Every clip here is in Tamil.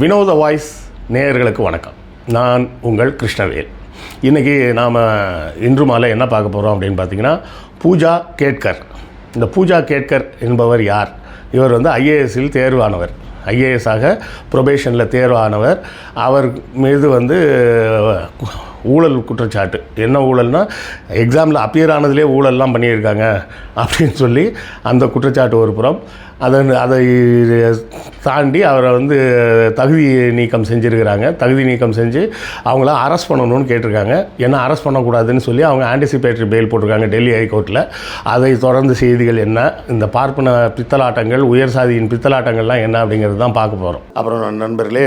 வினோத வாய்ஸ் நேயர்களுக்கு வணக்கம். நான் உங்கள் கிருஷ்ணவேல். இன்றைக்கி நாம் இன்று மாலை என்ன பார்க்க போகிறோம் அப்படின்னு பார்த்தீங்கன்னா பூஜா கேட்கர். இந்த பூஜா கேட்கர் என்பவர் யார்? இவர் வந்து ஐஏஎஸ்ஸில் தேர்வானவர். ஐஏஎஸ்ஸாக ப்ரொபேஷனில் தேர்வானவர். அவர் மீது வந்து ஊழல் குற்றச்சாட்டு. என்ன ஊழல்னா எக்ஸாமில் அப்பியர் ஆனதுலேயே ஊழல்லாம் பண்ணியிருக்காங்க அப்படின்னு சொல்லி அந்த குற்றச்சாட்டு ஒரு புறம். அதை அதை தாண்டி அவரை வந்து தகுதி நீக்கம் செஞ்சுருக்கிறாங்க. தகுதி நீக்கம் செஞ்சு அவங்கள அரெஸ்ட் பண்ணணும்னு கேட்டிருக்காங்க. என்ன அரெஸ்ட் பண்ணக்கூடாதுன்னு சொல்லி அவங்க ஆன்டிசிபேட்டரி பெயில் போட்டிருக்காங்க டெல்லி ஹைகோர்ட்டில் அதை தொடர்ந்து செய்திகள் என்ன? இந்த பார்ப்பன பித்தலாட்டங்கள் உயர் சாதியின் பித்தலாட்டங்கள்லாம் என்ன அப்படிங்கிறது தான் பார்க்க போகிறோம் அப்புறம் நண்பர்களே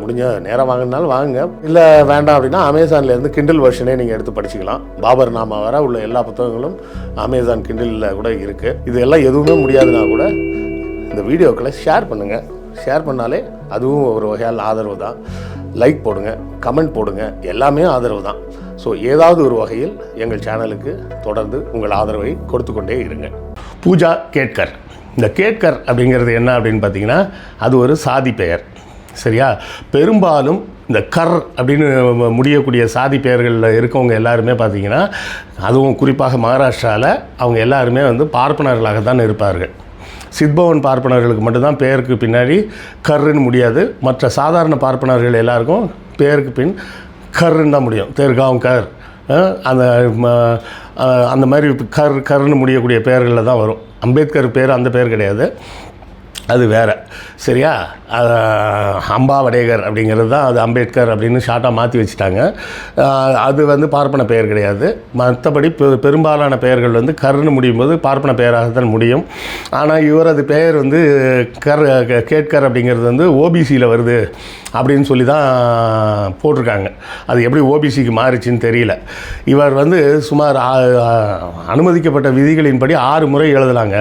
முடிஞ்ச நேரம் வாங்கினாலும் வாங்குங்க. இல்லை வேண்டாம் அப்படின்னா அமேசான்லேருந்து கிண்டில் வெர்ஷனே நீங்கள் எடுத்து படிச்சுக்கலாம். பாபர் நாமா வர உள்ள எல்லா புத்தகங்களும் அமேசான் கிண்டிலில் கூட இருக்குது இது எல்லாம் எதுவுமே முடியாதுன்னா கூட இந்த வீடியோக்களை ஷேர் பண்ணுங்கள் ஷேர் பண்ணாலே அதுவும் ஒரு வகையால் ஆதரவு தான். லைக் போடுங்க கமெண்ட் போடுங்க எல்லாமே ஆதரவு தான். ஸோ ஏதாவது ஒரு வகையில் எங்கள் சேனலுக்கு தொடர்ந்து உங்கள் ஆதரவை கொடுத்து கொண்டே இருங்க. பூஜா கேட்கர். இந்த கேட்கர் அப்படிங்கிறது என்ன அப்படின்னு பார்த்தீங்கன்னா அது ஒரு சாதி பெயர். சரியா? பெரும்பாலும் இந்த கர் அப்படின்னு முடியக்கூடிய சாதி பெயர்களில் இருக்கவங்க எல்லாருமே பார்த்தீங்கன்னா அதுவும் குறிப்பாக மகாராஷ்டிராவில் அவங்க எல்லாருமே வந்து பார்ப்பனர்களாக தான் இருப்பார்கள். சித்பவன் பார்ப்பனர்களுக்கு மட்டும்தான் பெயருக்கு பின்னாடி கர்ன்னு முடியாது. மற்ற சாதாரண பார்ப்பனர்கள் எல்லாருக்கும் பெயருக்கு பின் கர்ன்னு தான் முடியும். தேர்காவும் கர் அந்த ம, அந்த மாதிரி கர் கர்ன்னு முடியக்கூடிய பெயர்களில் தான் வரும். அம்பேத்கர் பேர் அந்த பேர் கிடையாது. அது வேறு. சரியா? அஹ், அம்பா வடேகர் அப்படிங்கிறது தான் அது அம்பேத்கர் அப்படின்னு ஷார்ட்டாக மாற்றி வச்சுட்டாங்க. அது வந்து பார்ப்பன பெயர் கிடையாது. மற்றபடி பெ- பெரும்பாலான பெயர்கள் வந்து கர்னு முடியும் போது பார்ப்பன பெயராக தான் முடியும். ஆனால் இவரது பெயர் வந்து கர் கேட்கர் அப்படிங்கிறது வந்து ஓபிசியில் வருது அப்படின்னு சொல்லி தான் போட்டிருக்காங்க. அது எப்படி ஓபிசிக்கு மாறிச்சின்னு தெரியல. இவர் வந்து சுமார் அனுமதிக்கப்பட்ட விதிகளின்படி ஆறு முறை எழுதலாங்க.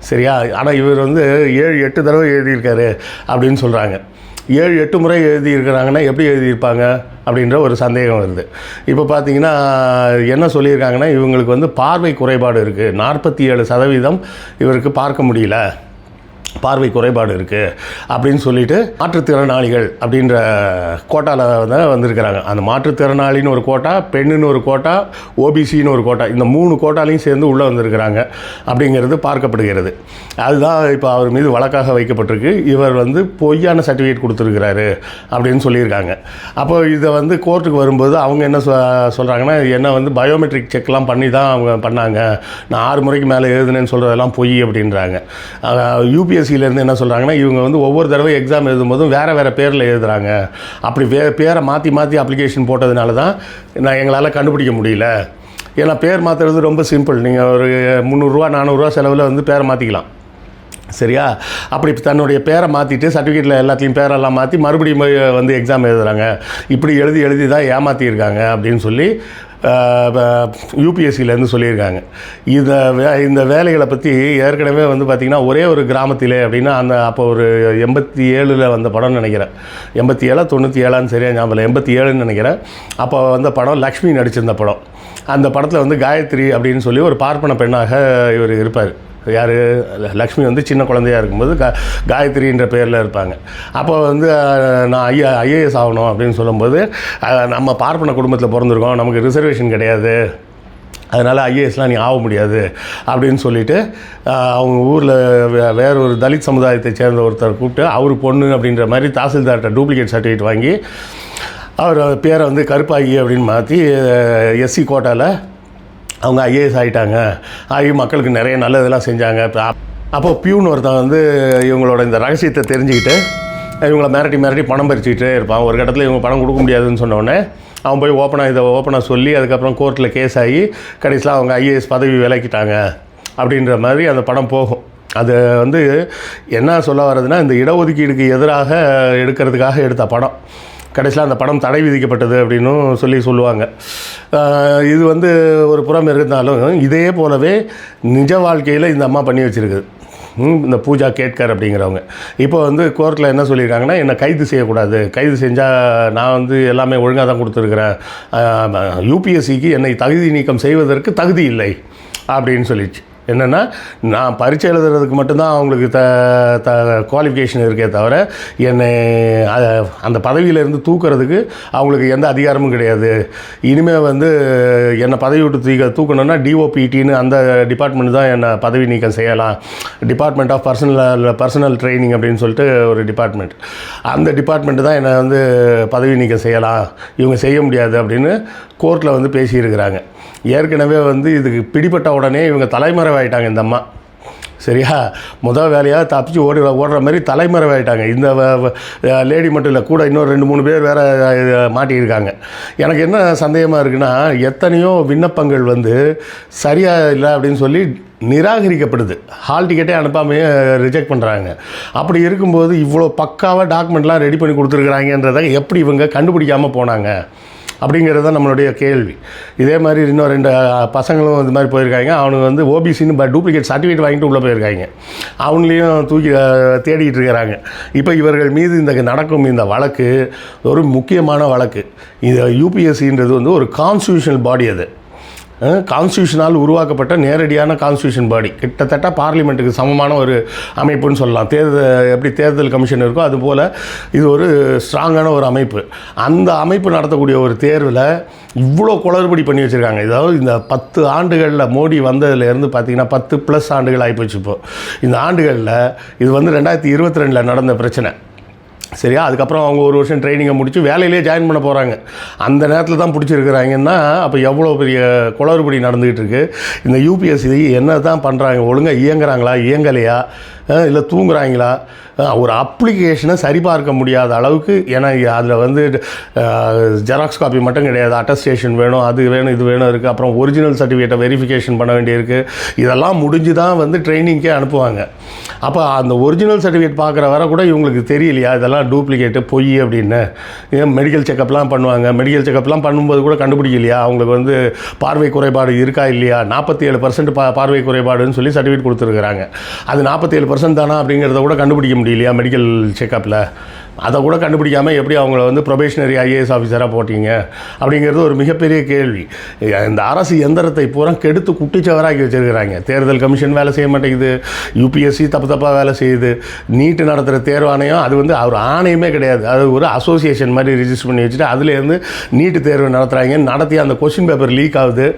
சரியா? ஆனால் இவர் வந்து ஏழு எட்டு தடவை எழுதியிருக்காரு அப்படின்னு சொல்கிறாங்க ஏழு எட்டு முறை எழுதியிருக்கிறாங்கன்னா எப்படி எழுதியிருப்பாங்க அப்படின்ற ஒரு சந்தேகம் வருது. இப்போ பார்த்தீங்கன்னா என்ன சொல்லியிருக்காங்கன்னா இவங்களுக்கு வந்து பார்வை குறைபாடு இருக்குது நாற்பத்தி ஏழு சதவீதம் இவருக்கு பார்க்க முடியல. பார்வை குறைபாடு இருக்குது அப்படின்னு சொல்லிட்டு மாற்றுத்திறனாளிகள் அப்படின்ற கோட்டாவில் தான் வந்திருக்கிறாங்க. அந்த மாற்றுத்திறனாளின்னு ஒரு கோட்டா பெண்ணுன்னு ஒரு கோட்டா ஓபிசின்னு ஒரு கோட்டா இந்த மூணு கோட்டாலையும் சேர்ந்து உள்ளே வந்திருக்கிறாங்க அப்படிங்கிறது பார்க்கப்படுகிறது. அதுதான் இப்போ அவர் மீது வழக்காக வைக்கப்பட்டிருக்கு. இவர் வந்து பொய்யான சர்டிஃபிகேட் கொடுத்துருக்கிறாரு அப்படின்னு சொல்லியிருக்காங்க. அப்போ இதை வந்து கோர்ட்டுக்கு வரும்போது அவங்க என்ன சொ சொல்கிறாங்கன்னா என்ன வந்து பயோமெட்ரிக் செக்லாம் பண்ணி தான் அவங்க பண்ணாங்க. நான் ஆறு முறைக்கு மேலே எழுதுனேன்னு சொல்கிறதெல்லாம் பொய் அப்படின்றாங்க. யூபிஎஸ் யூபிஎஸ்சிலேருந்து என்ன சொல்கிறாங்கன்னா இவங்க வந்து ஒவ்வொரு தடவை எக்ஸாம் எழுதும்போதும் வேறு வேறு பேரில் எழுதுகிறாங்க அப்படி வே பேரை மாற்றி மாற்றி அப்ளிகேஷன் போட்டதுனால தான் நான் எங்களால் கண்டுபிடிக்க முடியல. ஏன்னா பேர் மாற்றுறது ரொம்ப சிம்பிள் நீங்கள் ஒரு முந்நூறுரூவா நானூறுரூவா செலவில் வந்து பேரை மாற்றிக்கலாம் சரியா? அப்படி தன்னுடைய பேரை மாற்றிட்டு சர்டிஃபிகேட்டில் எல்லாத்தையும் பேரெல்லாம் மாற்றி மறுபடியும் போய் வந்து எக்ஸாம் எழுதுகிறாங்க இப்படி எழுதி எழுதி தான் ஏமாற்றியிருக்காங்க அப்படின்னு சொல்லி யூபிஎஸ்சிலேருந்து சொல்லியிருக்காங்க. இதை வே இந்த வேலைகளை பற்றி ஏற்கனவே வந்து பார்த்திங்கன்னா ஒரே ஒரு கிராமத்திலே அப்படின்னா அந்த அப்போ ஒரு எண்பத்தி ஏழில் வந்த படம்னு நினைக்கிறேன். எண்பத்தி ஏழா தொண்ணூற்றி ஏழான்னு சரியாக ஞாபகம் எண்பத்தி ஏழுன்னு நினைக்கிறேன். அப்போ வந்த படம் லக்ஷ்மி நடிச்சிருந்த படம். அந்த படத்தில் வந்து காயத்ரி அப்படின்னு சொல்லி ஒரு பார்ப்பன பெண்ணாக இவர் இருப்பார். யார்? லக்ஷ்மி வந்து சின்ன குழந்தையா இருக்கும்போது கா காயத்ரின்ற பேரில் இருப்பாங்க. அப்போ வந்து நான் ஐயா ஐஏஎஸ் ஆகணும் அப்படின்னு சொல்லும்போது நம்ம பார்ப்பன குடும்பத்தில் பிறந்திருக்கோம். நமக்கு ரிசர்வேஷன் கிடையாது. அதனால் ஐஏஎஸ்லாம் நீ ஆக முடியாது அப்படின்னு சொல்லிட்டு அவங்க ஊரில் வேற ஒரு தலித் சமுதாயத்தை சேர்ந்த ஒருத்தர் கூப்பிட்டு அவர் பொண்ணு அப்படின்ற மாதிரி தாசில்தார்கிட்ட டூப்ளிகேட் சர்டிஃபிகேட் வாங்கி அவர் பேரை வந்து கருப்பாகி அப்படின்னு மாற்றி எஸ்சி கோட்டாவில் அவங்க ஐஏஎஸ் ஆகிட்டாங்க ஆகி மக்களுக்கு நிறைய நல்லதெல்லாம் செஞ்சாங்க. அப்போ பியூன் ஒருத்தன் வந்து இவங்களோட இந்த ரகசியத்தை தெரிஞ்சுக்கிட்டு இவங்களை மிரட்டி மிரட்டி பணம் பறிச்சுக்கிட்டே இருப்பான். ஒரு கட்டத்தில் இவங்க பணம் கொடுக்க முடியாதுன்னு சொன்னோடனே அவன் போய் ஓப்பனாக இதை ஓப்பனாக சொல்லி அதுக்கப்புறம் கோர்ட்டில் கேஸ் ஆகி கடைசியில் அவங்க ஐஏஎஸ் பதவி விலக்கிட்டாங்க. அப்படின்ற மாதிரி அந்த படம் போகும். அது வந்து என்ன சொல்ல வர்றதுன்னா இந்த இடஒதுக்கீடுக்கு எதிராக எடுக்கிறதுக்காக எடுத்த படம். கடைசியில் அந்த படம் தடை விதிக்கப்பட்டது அப்படின்னும் சொல்லி சொல்லுவாங்க. இது வந்து ஒரு புறம் இருந்தாலும் இதே போலவே நிஜ வாழ்க்கையில் இந்த அம்மா பண்ணி வச்சுருக்குது. இந்த பூஜா கேட்கர் அப்படிங்கிறவங்க. இப்போ வந்து கோர்ட்டில் என்ன சொல்லியிருக்காங்கன்னா என்னை கைது செய்யக்கூடாது. கைது செஞ்சால் நான் வந்து எல்லாமே ஒழுங்காக தான் கொடுத்துருக்குறேன். யூபிஎஸ்சிக்கு என்னை தகுதி நீக்கம் செய்வதற்கு தகுதி இல்லை. அப்படின்னு சொல்லிச்சு. என்னென்னா நான் பரீட்சை எழுதுறதுக்கு மட்டும்தான் அவங்களுக்கு த த குவாலிஃபிகேஷன் இருக்கே தவிர என்னை அந்த பதவியிலேருந்து தூக்குறதுக்கு அவங்களுக்கு எந்த அதிகாரமும் கிடையாது. இனிமேல் வந்து என்னை பதவி விட்டு தூக்க தூக்கணும்னா டிஓபிடின்னு அந்த டிபார்ட்மெண்ட் தான் என்னை பதவி நீக்கம் செய்யலாம். Department of personnel personnel training அப்படின்னு சொல்லிட்டு ஒரு டிபார்ட்மெண்ட் அந்த டிபார்ட்மெண்ட் தான் என்னை வந்து பதவி நீக்கம் செய்யலாம். இவங்க செய்ய முடியாது அப்படின்னு கோர்ட்டில் வந்து பேசியிருக்கிறாங்க. ஏற்கனவே வந்து இதுக்கு பிடிபட்ட உடனே இவங்க தலைமறைவாயிட்டாங்க இந்த அம்மா. சரியா? முதல் வேலையாக தப்பிச்சு ஓடி ஓடுற மாதிரி தலைமறைவாயிட்டாங்க இந்த லேடி மட்டும் இல்லை கூட இன்னொரு ரெண்டு மூணு பேர் வேற மாட்டியிருக்காங்க. எனக்கு என்ன சந்தேகமாக இருக்குன்னா எத்தனையோ விண்ணப்பங்கள் வந்து சரியாக இல்லை அப்படின்னு சொல்லி நிராகரிக்கப்படுது. ஹால் டிக்கெட்டே அனுப்பாமையே ரிஜெக்ட் பண்ணுறாங்க அப்படி இருக்கும்போது இவ்வளோ பக்காவாக டாக்குமெண்ட்லாம் ரெடி பண்ணி கொடுத்துருக்குறாங்கன்றதை எப்படி இவங்க கண்டுபிடிக்காமல் போனாங்க? அப்படிங்கிறது தான் நம்மளுடைய கேள்வி. இதே மாதிரி இன்னும் ரெண்டு பசங்களும் இந்த மாதிரி போயிருக்காங்க. அவனுங்க வந்து ஓபிசின்னு டூப்ளிகேட் சர்டிஃபிகேட் வாங்கிட்டு உள்ளே போயிருக்காங்க. அவங்களையும் தூக்கி தேடிட்டு இருக்கிறாங்க. இப்போ இவர்கள் மீது இந்த நடக்கும் இந்த வழக்கு ஒரு முக்கியமான வழக்கு. இந்த யூபிஎஸ்சின்றது வந்து ஒரு கான்ஸ்டியூஷனல் பாடி அது. கான்ஸ்டியூஷனால் உருவாக்கப்பட்ட நேரடியான கான்ஸ்டியூஷன் பாடி கிட்டத்தட்ட பார்லிமெண்ட்டுக்கு சமமான ஒரு அமைப்புன்னு சொல்லலாம். தேர்தல் எப்படி தேர்தல் கமிஷன் இருக்கோ அதுபோல் இது ஒரு ஸ்ட்ராங்கான ஒரு அமைப்பு. அந்த அமைப்பு நடத்தக்கூடிய ஒரு தேர்வில் இவ்வளோ குளறுபடி பண்ணி வச்சுருக்காங்க. இதாவது இந்த பத்து ஆண்டுகளில் மோடி வந்ததுலேருந்து பார்த்தீங்கன்னா பத்து ப்ளஸ் ஆண்டுகள் ஆகிப்போச்சு இப்போது இந்த ஆண்டுகளில் இது வந்து ரெண்டாயிரத்தி இருபத்தி ரெண்டில் நடந்த பிரச்சனை. சரியா? அதுக்கப்புறம் அவங்க ஒரு வருஷம் ட்ரைனிங்கை முடித்து வேலையிலே ஜாயின் பண்ண போகிறாங்க அந்த நேரத்தில் தான் பிடிச்சிருக்கிறாங்கன்னா அப்போ எவ்வளோ பெரிய குளறுபடி நடந்துக்கிட்டு இருக்குது இந்த யூபிஎஸ்சி என்ன தான் பண்ணுறாங்க ஒழுங்காக இயங்குறாங்களா? இயங்கலையா? இல்லை தூங்குறாங்களா? ஒரு அப்ளிகேஷனை சரிபார்க்க முடியாத அளவுக்கு ஏன்னா அதில் வந்து ஜெராக்ஸ் காப்பி மட்டும் கிடையாது. அட்டஸ்டேஷன் வேணும் அது வேணும் இது வேணும் இருக்குது அப்புறம் ஒரிஜினல் சர்டிஃபிகேட்டை வெரிஃபிகேஷன் பண்ண வேண்டியிருக்கு. இதெல்லாம் முடிஞ்சு தான் வந்து ட்ரைனிங்க்கே அனுப்புவாங்க. அப்போ அந்த ஒரிஜினல் சர்டிஃபிகேட் பார்க்குற வரை கூட இவங்களுக்கு தெரியலையா? இதெல்லாம் டூப்ளிகேட்டு பொய் அப்படின்னு. ஏன் மெடிக்கல் செக்கப்லாம் பண்ணுவாங்க. மெடிக்கல் செக்கப்லாம் பண்ணும்போது கூட கண்டுபிடிக்கலையா? அவங்களுக்கு வந்து பார்வை குறைபாடு இருக்கா இல்லையா? நாற்பத்தி ஏழு பர்சன்ட் பா பார்வை குறைபாடுன்னு சொல்லி சர்டிஃபிகேட் கொடுத்துருக்குறாங்க. அது நாற்பத்தி ஏழு பர்சன்ட் தானா அப்படிங்கிறத கூட கண்டுபிடிக்க முடியலையா மெடிக்கல் செக்கப்பில் அதை கூட கண்டுபிடிக்காமல் எப்படி அவங்கள வந்து ப்ரொபேஷனரி ஐஏஎஸ் ஆஃபீஸராக போட்டீங்க? அப்படிங்கிறது ஒரு மிகப்பெரிய கேள்வி. இந்த அரசு எந்திரத்தை பூரா கெடுத்து குட்டிச்சவராக்கி வச்சுருக்கிறாங்க. தேர்தல் கமிஷன் வேலை செய்ய மாட்டேங்குது. யூபிஎஸ்சி தப்பு தப்பாக வேலை செய்யுது. நீட்டு நடத்துகிற தேர்வாணையம் அது வந்து ஒரு ஆணையமே கிடையாது. அது ஒரு அசோசியேஷன் மாதிரி ரிஜிஸ்டர் பண்ணி வச்சுட்டு அதுலேருந்து நீட்டு தேர்வு நடத்துகிறாங்க நடத்தி அந்த கொஷின் பேப்பர் லீக் ஆகுது.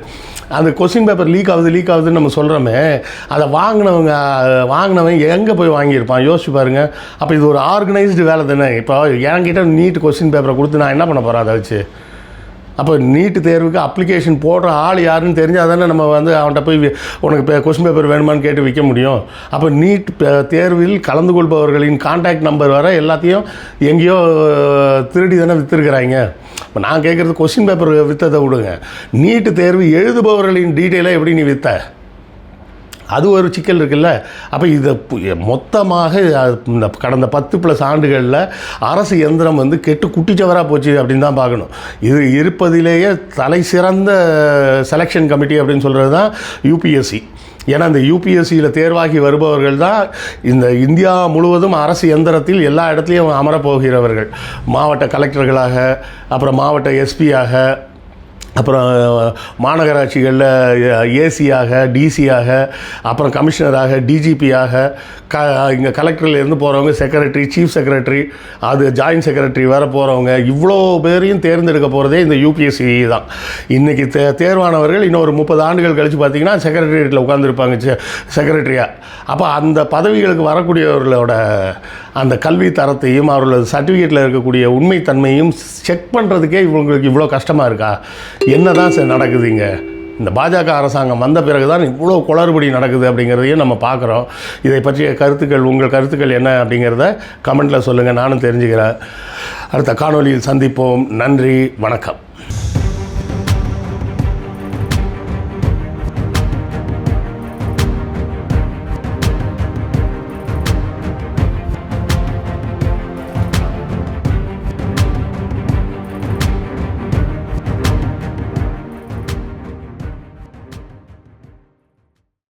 அந்த கொஸ்டின் பேப்பர் லீக் ஆகுது லீக் ஆகுதுன்னு நம்ம சொல்கிறோமே அதை வாங்கினவங்க வாங்கினவன் எங்கே போய் வாங்கியிருப்பான்? யோசிச்சு பாருங்க. அப்போ இது ஒரு ஆர்கனைஸ்டு வேலை தானே. இப்போ என்கிட்ட நீட் கொஸ்டின் பேப்பரை கொடுத்து நான் என்ன பண்ண போகிறேன் அதை வச்சு? அப்போ நீட்டு தேர்வுக்கு அப்ளிகேஷன் போடுற ஆள் யாருன்னு தெரிஞ்சால் தானே நம்ம வந்து அவன்கிட்ட போய் உனக்கு இப்போ கொஸ்டின் பேப்பர் வேணுமான்னு கேட்டு விற்க முடியும். அப்போ நீட் தேர்வில் கலந்து கொள்பவர்களின் கான்டாக்ட் நம்பர் வர எல்லாத்தையும் எங்கேயோ திருடி தானே விற்றுருக்குறாங்க இப்போ நான் கேட்குறது கொஸ்டின் பேப்பர் விற்றதை விடுங்க. நீட்டு தேர்வு எழுதுபவர்களின் டீட்டெயிலாக எப்படி நீ விற்ற அது ஒரு சிக்கல் இருக்குல்ல. அப்போ இதை மொத்தமாக இந்த கடந்த பத்து ப்ளஸ் ஆண்டுகளில் அரசு எந்திரம் வந்து கெட்டு குட்டிச்சவராக போச்சு அப்படின்னு தான் பார்க்கணும். இது இருப்பதிலேயே தலை சிறந்த செலெக்ஷன் கமிட்டி அப்படின்னு சொல்கிறது தான் யூபிஎஸ்சி ஏன்னா இந்த யூபிஎஸ்சியில் தேர்வாகி வருபவர்கள் தான் இந்த இந்தியா முழுவதும் அரசு எந்திரத்தில் எல்லா இடத்துலையும் அமரப் போகிறவர்கள். மாவட்ட கலெக்டர்களாக அப்புறம் மாவட்ட எஸ்பியாக அப்புறம் மாநகராட்சிகளில் ஏசியாக டிசியாக அப்புறம் கமிஷனராக டிஜிபியாக க இங்கே கலெக்டர்லேருந்து போகிறவங்க செக்ரட்டரி சீஃப் செக்ரட்டரி அது ஜாயின்ட் செக்ரட்டரி வேறு போகிறவங்க இவ்வளோ பேரையும் தேர்ந்தெடுக்க போகிறதே இந்த யூபிஎஸ்சி தான். இன்றைக்கி தே தேர்வானவர்கள் இன்னும் ஒரு முப்பது ஆண்டுகள் கழித்து பார்த்தீங்கன்னா செக்ரட்டரியேட்டில் உட்காந்துருப்பாங்க செக்ரட்டரியாக அப்போ அந்த பதவிகளுக்கு வரக்கூடியவர்களோட அந்த கல்வி தரத்தையும் அவர்களோட சர்டிஃபிகேட்டில் இருக்கக்கூடிய உண்மைத்தன்மையும் செக் பண்ணுறதுக்கே இவங்களுக்கு இவ்வளோ கஷ்டமாக இருக்கா? என்ன தான் சார் நடக்குதுங்க? இந்த பாஜக அரசாங்கம் வந்த பிறகு தான் இவ்வளோ குளறுபடி நடக்குது அப்படிங்கிறதையும் நம்ம பார்க்குறோம். இதை பற்றிய கருத்துக்கள் உங்கள் கருத்துக்கள் என்ன அப்படிங்கிறத கமெண்ட்டில் சொல்லுங்கள் நானும் தெரிஞ்சுக்கிறேன். அடுத்த காணொளியில் சந்திப்போம். நன்றி. வணக்கம்.